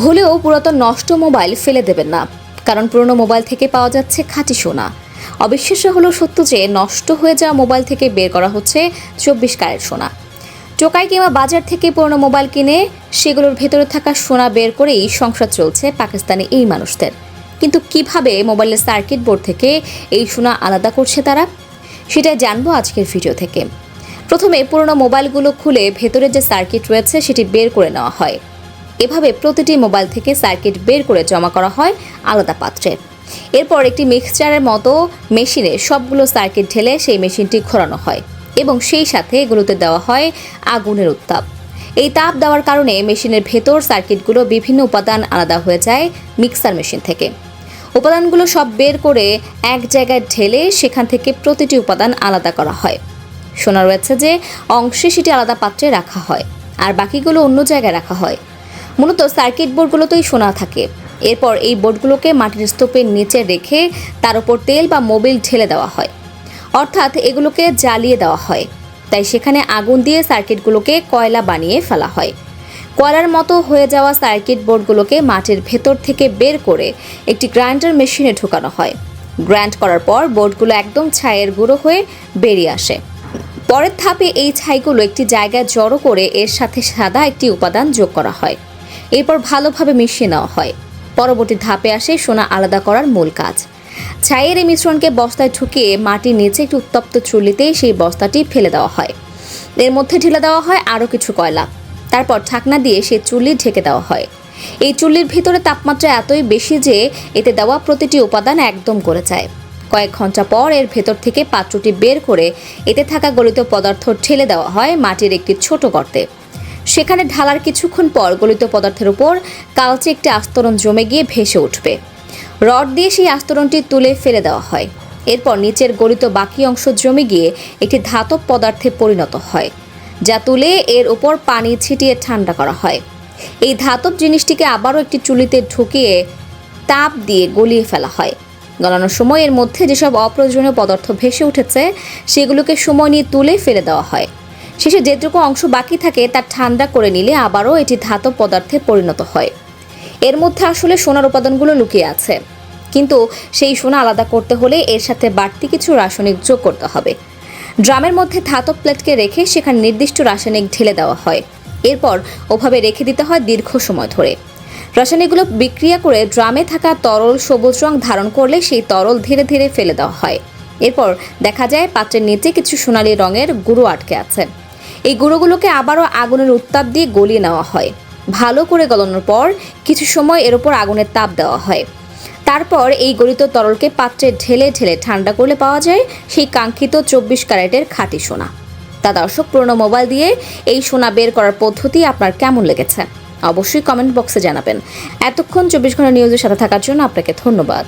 ভুলেও পুরাতন নষ্ট মোবাইল ফেলে দেবেন না। কারণ পুরনো মোবাইল থেকে পাওয়া যাচ্ছে খাঁটি সোনা। অবিশ্বাস্য হলো সত্য যে নষ্ট হয়ে যাওয়া মোবাইল থেকে বের করা হচ্ছে চব্বিশ ক্যারেট সোনা। টোকাই কিংবা বাজার থেকে পুরনো মোবাইল কিনে সেগুলোর ভেতরে থাকা সোনা বের করেই সংসার চলছে পাকিস্তানি এই মানুষদের। কিন্তু কীভাবে মোবাইলের সার্কিট বোর্ড থেকে এই সোনা আলাদা করছে তারা? সেটাই জানব আজকের ভিডিও থেকে। প্রথমে পুরনো মোবাইলগুলো খুলে ভেতরে যে সার্কিট রয়েছে সেটি বের করে নেওয়া হয়। এভাবে প্রতিটি মোবাইল থেকে সার্কিট বের করে জমা করা হয় আলাদা পাত্রে। এরপর একটি মিক্সচারের মতো মেশিনে সবগুলো সার্কিট ঢেলে সেই মেশিনটি ঘোরানো হয় এবং সেই সাথে এগুলোতে দেওয়া হয় আগুনের উত্তাপ। এই তাপ দেওয়ার কারণে মেশিনের ভেতর সার্কিটগুলো বিভিন্ন উপাদান আলাদা হয়ে যায় মিক্সার মেশিন থেকে। উপাদানগুলো সব বের করে এক জায়গায় ঢেলে সেখান থেকে প্রতিটি উপাদান আলাদা করা হয়। শোনা রয়েছে যে অংশে সেটি আলাদা পাত্রে রাখা হয় আর বাকিগুলো অন্য জায়গায় রাখা হয়। মূলত সার্কিট বোর্ডগুলোতেই সোনা থাকে। এরপর এই বোর্ডগুলোকে মাটির স্তূপের নিচে রেখে তার উপর তেল বা মোবিল ঢেলে দেওয়া হয়। অর্থাৎ এগুলোকে জ্বালিয়ে দেওয়া হয়। তাই সেখানে আগুন দিয়ে সার্কিটগুলোকে কয়লা বানিয়ে ফেলা হয়। কয়লার মতো হয়ে যাওয়া সার্কিট বোর্ডগুলোকে মাটির ভেতর থেকে বের করে একটি গ্রাইন্ডার মেশিনে ঢোকানো হয়। গ্রাইন্ড করার পর বোর্ডগুলো একদম ছাইয়ের গুঁড়ো হয়ে বেরিয়ে আসে। পরের ধাপে এই ছাইগুলো একটি জায়গায় জড়ো করে এর সাথে সাদা একটি উপাদান যোগ করা হয়। এরপর ভালোভাবে মিশিয়ে নেওয়া হয়। পরবর্তী ধাপে আসে সোনা আলাদা করার মূল কাজ। ছাইয়ের এই মিশ্রণকে বস্তায় ঢুকিয়ে মাটির নিচে একটি উত্তপ্ত চুল্লিতে সেই বস্তাটি ফেলে দেওয়া হয়। এর মধ্যে ঢেলে দেওয়া হয় আরও কিছু কয়লা। তারপর ঢাকনা দিয়ে সেই চুল্লি ঢেকে দেওয়া হয়। এই চুল্লির ভিতরে তাপমাত্রা এতই বেশি যে এতে দেওয়া প্রতিটি উপাদান একদম গলে যায়। কয়েক ঘণ্টা পর এর ভেতর থেকে পাত্রটি বের করে এতে থাকা গলিত পদার্থ ঠেলে দেওয়া হয় মাটির একটি ছোট গর্তে। সেখানে ঢালার কিছুক্ষণ পর গলিত পদার্থের উপর কালচে একটি আস্তরণ জমে গিয়ে ভেসে উঠবে। রড দিয়ে সেই আস্তরণটি তুলে ফেলে দেওয়া হয়। এরপর নিচের গলিত বাকি অংশ জমে গিয়ে একটি ধাতব পদার্থে পরিণত হয়, যা তুলে এর উপর পানি ছিটিয়ে ঠান্ডা করা হয়। এই ধাতব জিনিসটিকে আবারও একটি চুলিতে ঢুকিয়ে তাপ দিয়ে গলিয়ে ফেলা হয়। গলানোর সময় এর মধ্যে যেসব অপ্রয়োজনীয় পদার্থ ভেসে উঠেছে, সেগুলোকে সময় নিয়ে তুলে ফেলে দেওয়া হয়। শেষে যেটুকু অংশ বাকি থাকে তা ঠান্ডা করে নিলে আবারও এটি ধাতব পদার্থে পরিণত হয়। এর মধ্যে আসলে সোনার উপাদানগুলো লুকিয়ে আছে। কিন্তু সেই সোনা আলাদা করতে হলে এর সাথে বাড়তি কিছু রাসায়নিক যোগ করতে হবে। ড্রামের মধ্যে ধাতব প্লেটকে রেখে সেখানে নির্দিষ্ট রাসায়নিক ঢেলে দেওয়া হয়। এরপর ওভাবে রেখে দিতে হয় দীর্ঘ সময় ধরে। রাসায়নিকগুলো বিক্রিয়া করে ড্রামে থাকা তরল সবুজ রং ধারণ করলে সেই তরল ধীরে ধীরে ফেলে দেওয়া হয়। এরপর দেখা যায় পাত্রের নিচে কিছু সোনালী রঙের গুঁড়ো আটকে আছে। এই গুঁড়োগুলোকে আবারও আগুনের উত্তাপ দিয়ে গলিয়ে নেওয়া হয়। ভালো করে গলানোর পর কিছু সময় এর ওপর আগুনের তাপ দেওয়া হয়। তারপর এই গলিত তরলকে পাত্রে ঢেলে ঢেলে ঠান্ডা করলে পাওয়া যায় সেই কাঙ্ক্ষিত চব্বিশ ক্যারেটের খাঁটি সোনা। তা দর্শক, পুরনো মোবাইল দিয়ে এই সোনা বের করার পদ্ধতি আপনার কেমন লেগেছে? অবশ্যই কমেন্ট বক্সে জানাবেন। এতক্ষণ চব্বিশ ঘণ্টা নিউজের সাথে থাকার জন্য আপনাকে ধন্যবাদ।